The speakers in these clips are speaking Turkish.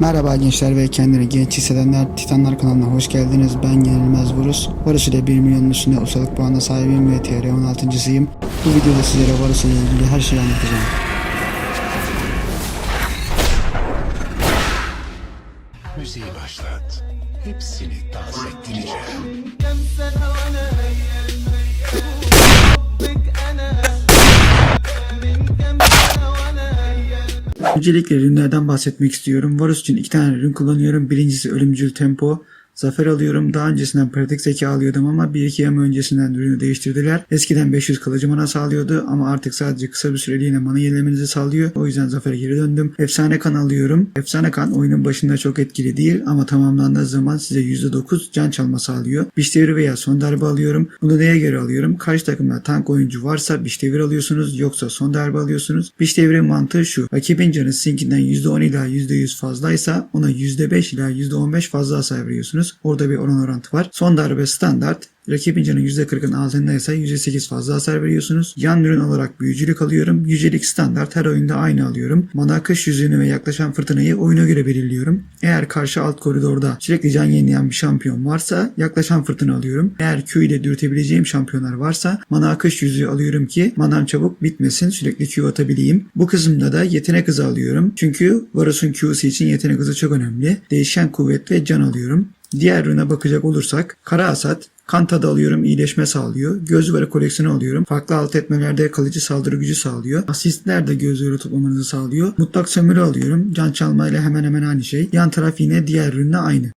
Merhaba gençler ve kendini genç hissedenler Titanlar kanalına hoş geldiniz. Ben Yenilmez Vurus. Varus ile 1 milyonun üstünde ustalık puanına sahibim ve TR 16.sıyım. Bu videoda sizlere Varus ile ilgili her şeyi anlatacağım. Müziği başlat. Hepsini dans ettireceğim. Öncelikle ürünlerden bahsetmek istiyorum. Varus için iki tane ürün kullanıyorum. Birincisi ölümcül tempo. Zafer alıyorum. Daha öncesinden pratik zeka alıyordum ama bir iki yama öncesinden ürünü değiştirdiler. Eskiden 500 kalıcı mana sağlıyordu ama artık sadece kısa bir süreliğine mana yenilemenizi sağlıyor. O yüzden Zafer'e geri döndüm. Efsane kan alıyorum. Efsane kan oyunun başında çok etkili değil ama tamamlandığı zaman size %9 can çalma sağlıyor. Biş devri veya son darbe alıyorum. Bunu neye göre alıyorum? Karşı takımda tank oyuncu varsa biş devir alıyorsunuz yoksa son darbe alıyorsunuz. Biş devri mantığı şu. Rakibin canı sizinkinden %10 ila %100 fazlaysa ona %5 ila %15 fazla hasar veriyorsunuz. Orada bir oran orantı var. Son darbe standart. Rakibin canı %40'ın altındaysa %8 fazla hasar veriyorsunuz. Yan ürün olarak büyücülük alıyorum. Yücelik standart her oyunda aynı alıyorum. Mana akış yüzüğünü ve yaklaşan fırtınayı oyuna göre belirliyorum. Eğer karşı alt koridorda sürekli can yenileyen bir şampiyon varsa yaklaşan fırtına alıyorum. Eğer Q ile dürtebileceğim şampiyonlar varsa mana akış yüzüğü alıyorum ki manam çabuk bitmesin sürekli Q atabileyim. Bu kısımda da yetenek hızı alıyorum. Çünkü Varus'un Q'su için yetenek hızı çok önemli. Değişen kuvvet ve can alıyorum. Diğer ürüne bakacak olursak kara hasat, kan tadı alıyorum iyileşme sağlıyor. Göz duvarı koleksiyonu alıyorum. Farklı alt etmelerde kalıcı saldırı gücü sağlıyor. Asistler de göz duvarı toplamanızı sağlıyor. Mutlak sömürü alıyorum. Can çalmayla hemen hemen aynı şey. Yan taraf yine diğer ürünle aynı.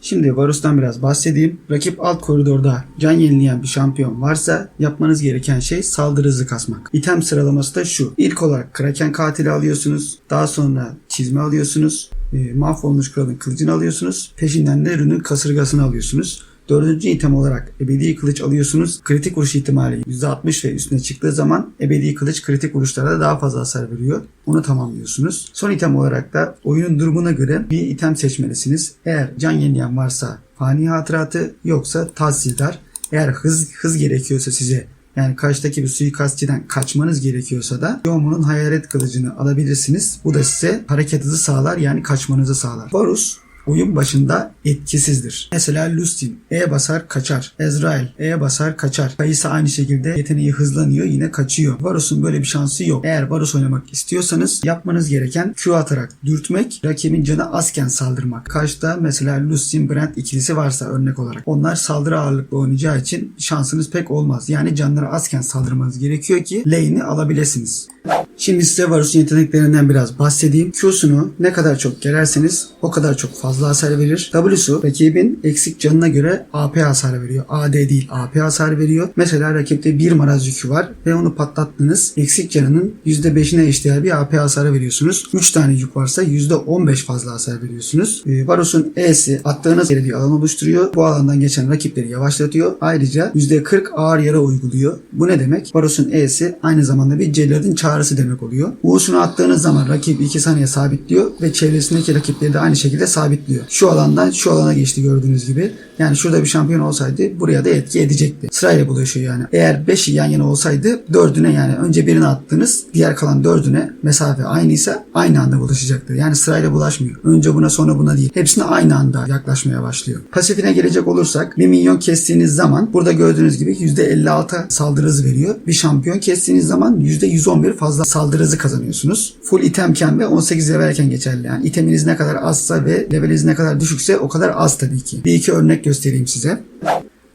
Şimdi Varus'tan biraz bahsedeyim. Rakip alt koridorda can yenileyen bir şampiyon varsa yapmanız gereken şey saldırı hızı kasmak. İtem sıralaması da şu. İlk olarak Kraken katili alıyorsunuz. Daha sonra çizme alıyorsunuz. E, mahvolmuş kralın kılıcını alıyorsunuz. Peşinden de ürünün kasırgasını alıyorsunuz. Dördüncü item olarak ebedi kılıç alıyorsunuz. Kritik vuruş ihtimali %60 ve üstüne çıktığı zaman ebedi kılıç kritik vuruşlara da daha fazla hasar veriyor. Onu tamamlıyorsunuz. Son item olarak da oyunun durumuna göre bir item seçmelisiniz. Eğer can yenileyen varsa fani hatıratı yoksa tahsildar. Eğer hız hız gerekiyorsa size yani karşıdaki bir suikastçiden kaçmanız gerekiyorsa da Yomu'nun hayalet kılıcını alabilirsiniz. Bu da size hareket hızı sağlar yani kaçmanızı sağlar. Varus oyun başında etkisizdir. Mesela Lustin E basar kaçar. Ezrail E basar kaçar. Kayısı aynı şekilde yeteneği hızlanıyor yine kaçıyor. Varus'un böyle bir şansı yok. Eğer Varus oynamak istiyorsanız yapmanız gereken Q atarak dürtmek, rakibin canı azken saldırmak. Karşıda mesela Lustin Brand ikilisi varsa örnek olarak. Onlar saldırı ağırlıklı oynayacağı için şansınız pek olmaz. Yani canları azken saldırmanız gerekiyor ki lane'i alabilirsiniz. Şimdi size Varus'un yeteneklerinden biraz bahsedeyim. Q'sunu ne kadar çok gelerseniz o kadar çok fazla hasar verir. W'su rakibin eksik canına göre AP hasar veriyor. AD değil AP hasar veriyor. Mesela rakipte bir maraz yükü var ve onu patlattınız. Eksik canının %5'ine eşdeğer bir AP hasarı veriyorsunuz. 3 tane yük varsa %15 fazla hasar veriyorsunuz. Ee, Varus'un E'si attığınız yere bir alan oluşturuyor. Bu alandan geçen rakipleri yavaşlatıyor. Ayrıca %40 ağır yara uyguluyor. Bu ne demek? Varus'un E'si aynı zamanda bir celladın çağrısı demek oluyor. U'sunu attığınız zaman rakip 2 saniye sabitliyor ve çevresindeki rakipleri de aynı şekilde sabitliyor. Şu alandan şu alana geçti gördüğünüz gibi. Yani şurada bir şampiyon olsaydı buraya da etki edecekti. Sırayla bulaşıyor yani. Eğer 5'i yan yana olsaydı 4'üne yani önce birini attınız diğer kalan 4'üne mesafe aynıysa aynı anda bulaşacaktır. Yani sırayla bulaşmıyor. Önce buna sonra buna değil. Hepsine aynı anda yaklaşmaya başlıyor. Pasifine gelecek olursak bir minyon kestiğiniz zaman burada gördüğünüz gibi %56 saldırı hızı veriyor. Bir şampiyon kestiğiniz zaman %111 fazla saldırı hızı kazanıyorsunuz. Full itemken ve 18 levelken geçerli. Yani iteminiz ne kadar azsa ve leveliniz ne kadar düşükse o kadar az tabii ki. Bir iki örnek göstereyim size.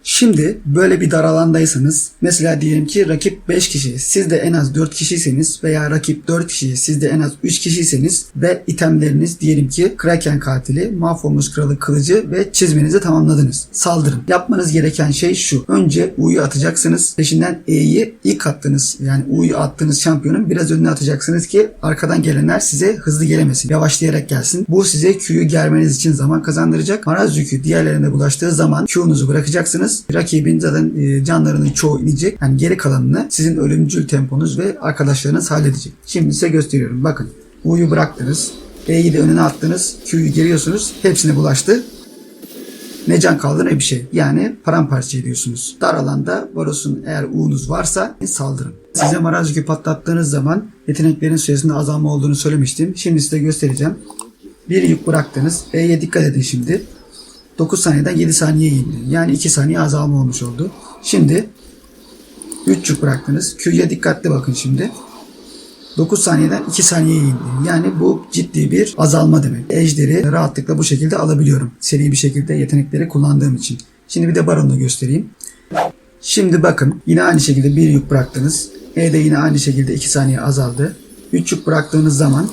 Şimdi böyle bir dar alandaysanız mesela diyelim ki rakip 5 kişi siz de en az 4 kişiyseniz veya rakip 4 kişi siz de en az 3 kişiyseniz ve itemleriniz diyelim ki Kraken katili, mahvolmuş kralın kılıcı ve çizmenizi tamamladınız. Saldırın. Yapmanız gereken şey şu. Önce U'yu atacaksınız. Peşinden E'yi ilk attığınız yani U'yu attığınız şampiyonun biraz önüne atacaksınız ki arkadan gelenler size hızlı gelemesin. Yavaşlayarak gelsin. Bu size Q'yu germeniz için zaman kazandıracak. Maraz yükü diğerlerine bulaştığı zaman Q'nuzu bırakacaksınız. Rakibin zaten e, canlarının çoğu inecek. Yani geri kalanını sizin ölümcül temponuz ve arkadaşlarınız halledecek. Şimdi size gösteriyorum. Bakın. U'yu bıraktınız. E'yi de önüne attınız. Q'yu geriyorsunuz. Hepsine bulaştı. Ne can kaldı ne bir şey. Yani paramparça ediyorsunuz. Dar alanda Varus'un eğer U'nuz varsa saldırın. Size maraz yükü patlattığınız zaman yeteneklerin süresinde azalma olduğunu söylemiştim. Şimdi size göstereceğim. Bir yük bıraktınız. E'ye dikkat edin şimdi. 9 saniyeden 7 saniye indi. Yani 2 saniye azalma olmuş oldu. Şimdi 3 yük bıraktınız. Q'ya dikkatli bakın şimdi. 9 saniyeden 2 saniye indi. Yani bu ciddi bir azalma demek. Ejderi rahatlıkla bu şekilde alabiliyorum. Seri bir şekilde yetenekleri kullandığım için. Şimdi bir de Baron'u göstereyim. Şimdi bakın yine aynı şekilde bir yük bıraktınız. E'de yine aynı şekilde 2 saniye azaldı. 3 yük bıraktığınız zaman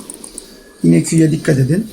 yine Q'ya dikkat edin.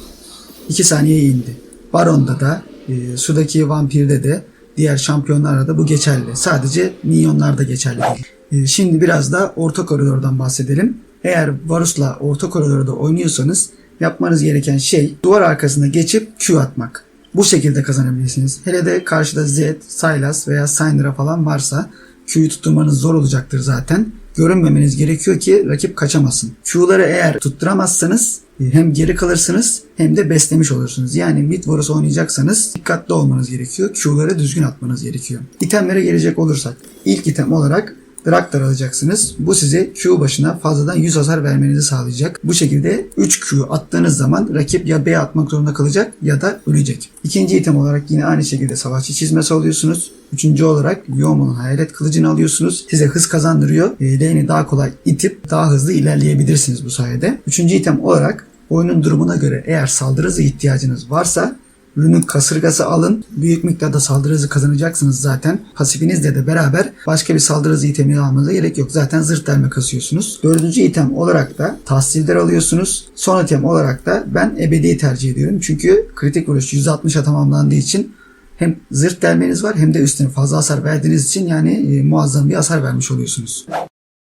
2 saniye indi. Baron'da da e, sudaki vampirde de diğer şampiyonlarda da bu geçerli. Sadece minyonlarda geçerli değil. E, şimdi biraz da orta koridordan bahsedelim. Eğer Varus'la orta koridorda oynuyorsanız yapmanız gereken şey duvar arkasına geçip Q atmak. Bu şekilde kazanabilirsiniz. Hele de karşıda Zed, Sylas veya Syndra falan varsa Q'yu tutturmanız zor olacaktır zaten. Görünmemeniz gerekiyor ki rakip kaçamasın. Q'ları eğer tutturamazsanız hem geri kalırsınız hem de beslemiş olursunuz. Yani mid Varus oynayacaksanız dikkatli olmanız gerekiyor. Q'ları düzgün atmanız gerekiyor. İtemlere gelecek olursak ilk item olarak Draktar alacaksınız. Bu size Q başına fazladan 100 hasar vermenizi sağlayacak. Bu şekilde 3 Q attığınız zaman rakip ya B atmak zorunda kalacak ya da ölecek. İkinci item olarak yine aynı şekilde savaşçı çizmesi alıyorsunuz. Üçüncü olarak Yomo'nun hayalet kılıcını alıyorsunuz. Size hız kazandırıyor. E, lane'i daha kolay itip daha hızlı ilerleyebilirsiniz bu sayede. Üçüncü item olarak oyunun durumuna göre eğer saldırı ihtiyacınız varsa Ürünün kasırgası alın. Büyük miktarda saldırı hızı kazanacaksınız zaten. Pasifinizle de beraber başka bir saldırı hızı itemi almanıza gerek yok. Zaten zırt delme kasıyorsunuz. Dördüncü item olarak da tahsiller alıyorsunuz. Son item olarak da ben ebedi tercih ediyorum. Çünkü kritik vuruş %60'a tamamlandığı için hem zırt delmeniz var hem de üstüne fazla hasar verdiğiniz için yani e, muazzam bir hasar vermiş oluyorsunuz.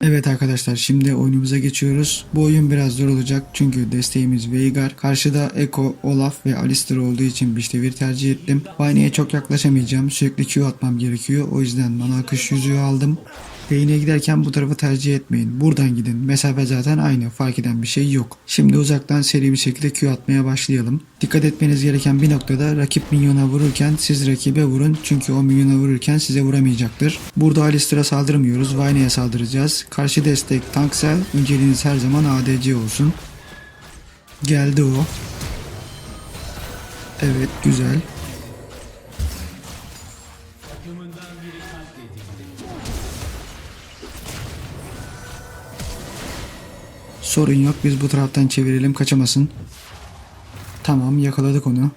Evet arkadaşlar şimdi oyunumuza geçiyoruz. Bu oyun biraz zor olacak çünkü desteğimiz Veigar. Karşıda Echo, Olaf ve Alistair olduğu için Biştevir tercih ettim. Vayne'ye çok yaklaşamayacağım. Sürekli Q atmam gerekiyor. O yüzden mana akış yüzüğü aldım. Lane'e giderken bu tarafı tercih etmeyin. Buradan gidin. Mesafe zaten aynı. Fark eden bir şey yok. Şimdi uzaktan seri bir şekilde Q atmaya başlayalım. Dikkat etmeniz gereken bir noktada rakip minyona vururken siz rakibe vurun. Çünkü o minyona vururken size vuramayacaktır. Burada Alistar'a saldırmıyoruz. Vayne'ye saldıracağız. Karşı destek tanksa önceliğiniz her zaman ADC olsun. Geldi o. Evet güzel. Sorun yok biz bu taraftan çevirelim kaçamasın. Tamam yakaladık onu.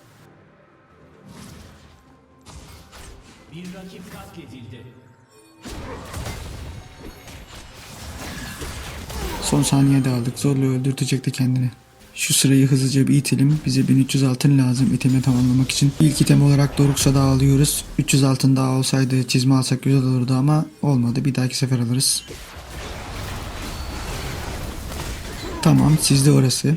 Son saniyede aldık. Zorla öldürtecekti kendini. Şu sırayı hızlıca bir itelim. Bize 1300 altın lazım itemi tamamlamak için. İlk item olarak Doruksa daha alıyoruz. 300 altın daha olsaydı çizme alsak güzel olurdu ama olmadı. Bir dahaki sefer alırız. Tamam sizde orası.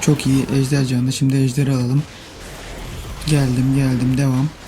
Çok iyi ejder canlı. Şimdi ejderi alalım. Geldim geldim devam.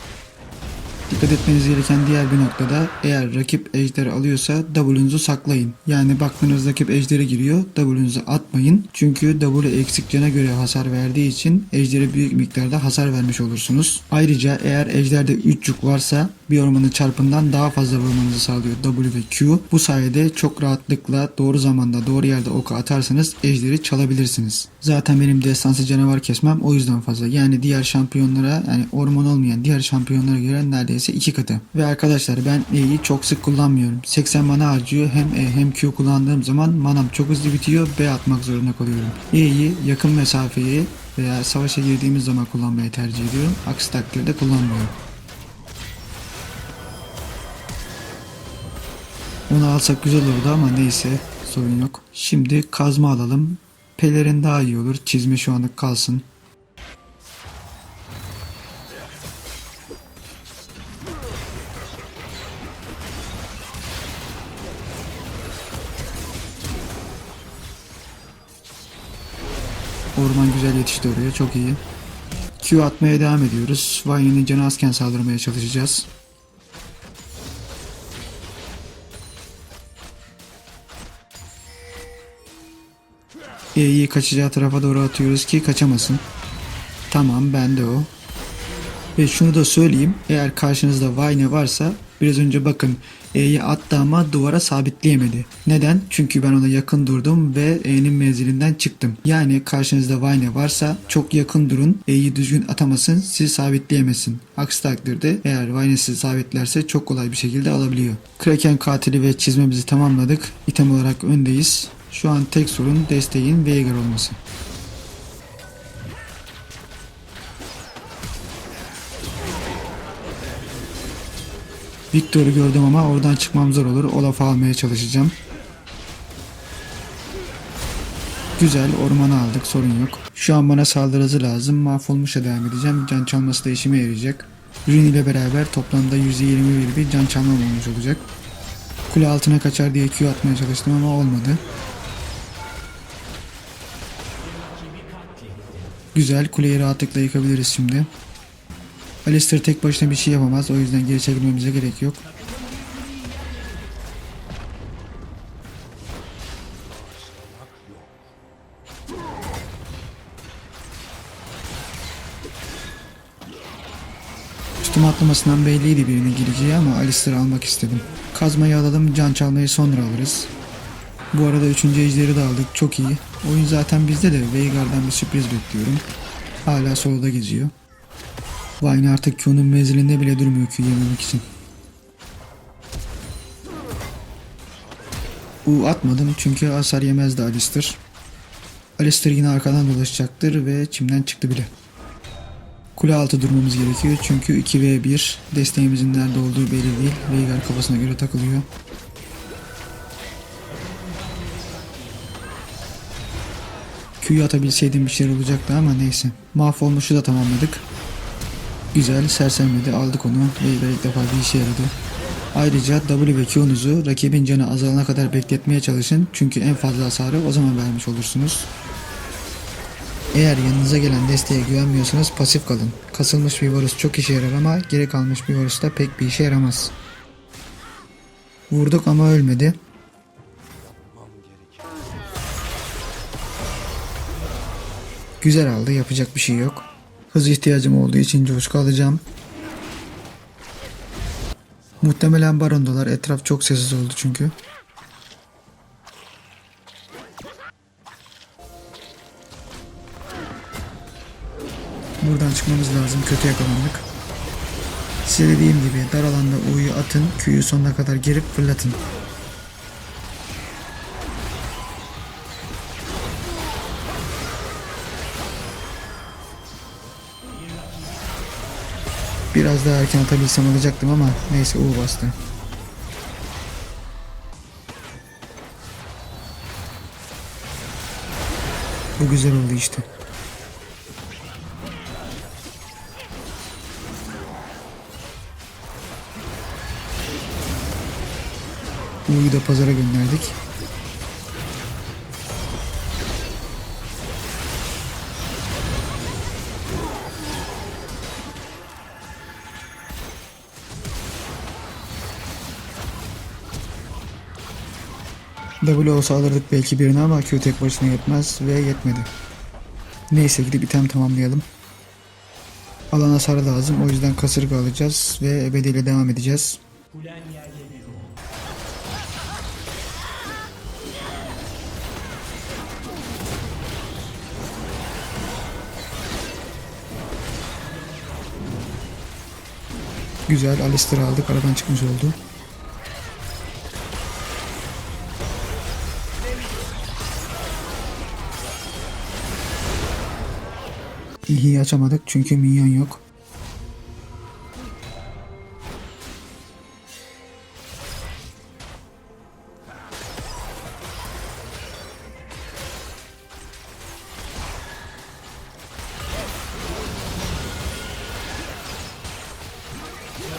Dikkat etmeniz gereken diğer bir noktada eğer rakip ejder alıyorsa W'nuzu saklayın. Yani baktığınız rakip ejderi giriyor W'nuzu atmayın. Çünkü W eksik cana göre hasar verdiği için ejdere büyük miktarda hasar vermiş olursunuz. Ayrıca eğer ejderde 3 yük varsa bir ormanın çarpından daha fazla vurmanızı sağlıyor W ve Q. Bu sayede çok rahatlıkla doğru zamanda doğru yerde oku atarsanız ejderi çalabilirsiniz. Zaten benim destansı canavar kesmem o yüzden fazla. Yani diğer şampiyonlara yani orman olmayan diğer şampiyonlara göre neredeyse iki katı. Ve arkadaşlar ben E'yi çok sık kullanmıyorum. 80 mana harcıyor. Hem E hem Q kullandığım zaman manam çok hızlı bitiyor. B atmak zorunda kalıyorum. E'yi yakın mesafeyi veya savaşa girdiğimiz zaman kullanmayı tercih ediyorum. Aksi takdirde kullanmıyorum. Onu alsak güzel olurdu ama neyse sorun yok. Şimdi kazma alalım. Pelerin daha iyi olur. Çizme şu anlık kalsın. Orman güzel yetişti oraya. Çok iyi. Q atmaya devam ediyoruz. Vayne'nin canı azken saldırmaya çalışacağız. E'yi kaçacağı tarafa doğru atıyoruz ki kaçamasın. Tamam bende o. Ve şunu da söyleyeyim. Eğer karşınızda Vayne varsa biraz önce bakın E'yi attı ama duvara sabitleyemedi. Neden? Çünkü ben ona yakın durdum ve E'nin menzilinden çıktım. Yani karşınızda Vayne varsa çok yakın durun. E'yi düzgün atamasın, sizi sabitleyemesin. Aksi takdirde eğer Vayne sizi sabitlerse çok kolay bir şekilde alabiliyor. Kraken katili ve çizmemizi tamamladık. İtem olarak öndeyiz. Şu an tek sorun desteğin Veigar olması. Victor'u gördüm ama oradan çıkmam zor olur. Olaf'ı almaya çalışacağım. Güzel ormanı aldık sorun yok. Şu an bana saldırı lazım. Mahvolmuşa devam edeceğim. Can çalması da işime yarayacak. Ürün ile beraber toplamda %21 bir can çalmam olmuş olacak. Kule altına kaçar diye Q atmaya çalıştım ama olmadı. Güzel kuleyi rahatlıkla yıkabiliriz şimdi. Alistair tek başına bir şey yapamaz. O yüzden geri çekilmemize gerek yok. Üstüme atlamasından belliydi birinin gireceği ama Alistair'ı almak istedim. Kazmayı alalım, can çalmayı sonra alırız. Bu arada 3. ejderi de aldık. Çok iyi. Oyun zaten bizde de Veigar'dan bir sürpriz bekliyorum. Hala solda geziyor. Vayne artık Q'nun menzilinde bile durmuyor Q yememek için. U atmadım çünkü hasar yemezdi Alistair. Alistair yine arkadan dolaşacaktır ve çimden çıktı bile. Kule altı durmamız gerekiyor çünkü 2v1 desteğimizin nerede olduğu belli değil. Veigar kafasına göre takılıyor. Q'yu atabilseydim bir şeyler olacaktı ama neyse. Mahvolmuşu da tamamladık. Güzel sersemledi aldık onu. Veigar ilk defa bir işe yaradı. Ayrıca W ve Q'nuzu rakibin canı azalana kadar bekletmeye çalışın. Çünkü en fazla hasarı o zaman vermiş olursunuz. Eğer yanınıza gelen desteğe güvenmiyorsanız pasif kalın. Kasılmış bir varus çok işe yarar ama geri kalmış bir varus da pek bir işe yaramaz. Vurduk ama ölmedi. Güzel aldı yapacak bir şey yok. Hız ihtiyacım olduğu için coşku alacağım. Muhtemelen barondalar. Etraf çok sessiz oldu çünkü. Buradan çıkmamız lazım. Kötü yakalandık. Size dediğim gibi dar alanda U'yu atın. Q'yu sonuna kadar gerip fırlatın. Biraz daha erken atabilsem alacaktım ama neyse U bastı. Bu güzel oldu işte. U'yu da pazara gönderdik. W olsa alırdık belki birini ama Q tek başına yetmez ve yetmedi. Neyse gidip item tamamlayalım. Alan hasarı lazım o yüzden kasırga alacağız ve ebediyle devam edeceğiz. Güzel Alistair aldık aradan çıkmış oldu. İyi açamadık çünkü minyon yok.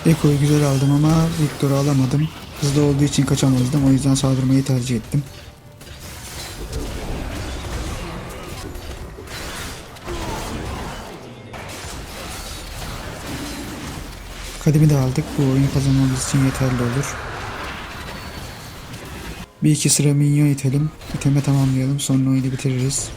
Eko'yu güzel aldım ama Victor'u alamadım. Hızlı olduğu için kaçamazdım o yüzden saldırmayı tercih ettim. kademi de aldık. Bu oyun kazanmamız için yeterli olur. Bir iki sıra minyon itelim. İteme tamamlayalım. Sonra oyunu bitiririz.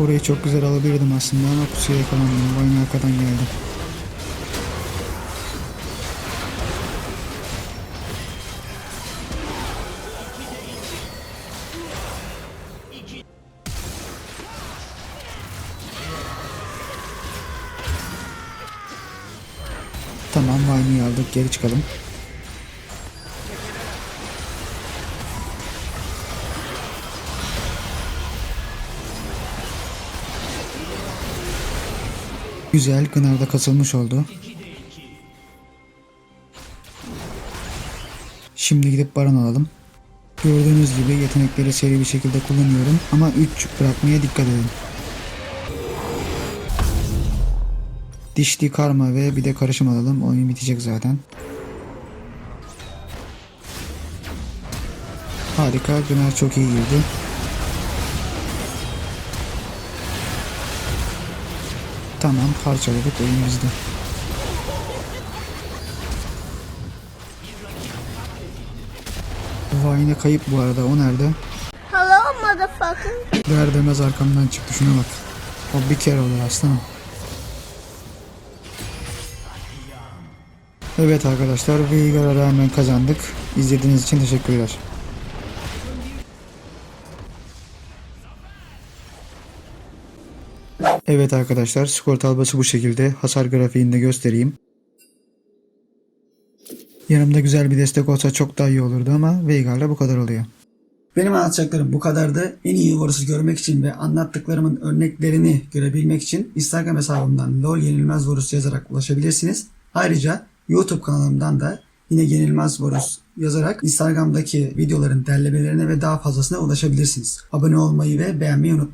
Orayı çok güzel alabilirdim aslında ama pusuya yakalandım. Vayne arkadan geldi. Geri çıkalım. Güzel Gınar'da kasılmış oldu. Şimdi gidip baron alalım. Gördüğünüz gibi yetenekleri seri bir şekilde kullanıyorum ama 3 bırakmaya dikkat edin. Dişli karma ve bir de karışım alalım. Oyun bitecek zaten. Harika. Güner çok iyi girdi. Tamam parçaladık oyun bizde. Vayne kayıp bu arada o nerede? Hello, motherfucker. Der demez arkamdan çıktı şuna bak. O bir kere olur aslanım. Evet arkadaşlar Veigar'a rağmen kazandık. İzlediğiniz için teşekkürler. Evet arkadaşlar skor tablası bu şekilde. Hasar grafiğini de göstereyim. Yanımda güzel bir destek olsa çok daha iyi olurdu ama Veigar'la bu kadar oluyor. Benim anlatacaklarım bu kadardı. En iyi Varus'u görmek için ve anlattıklarımın örneklerini görebilmek için Instagram hesabımdan LOL Yenilmez Varus yazarak ulaşabilirsiniz. Ayrıca YouTube kanalımdan da yine Yenilmez Varus yazarak Instagram'daki videoların derlemelerine ve daha fazlasına ulaşabilirsiniz. Abone olmayı ve beğenmeyi unutmayın.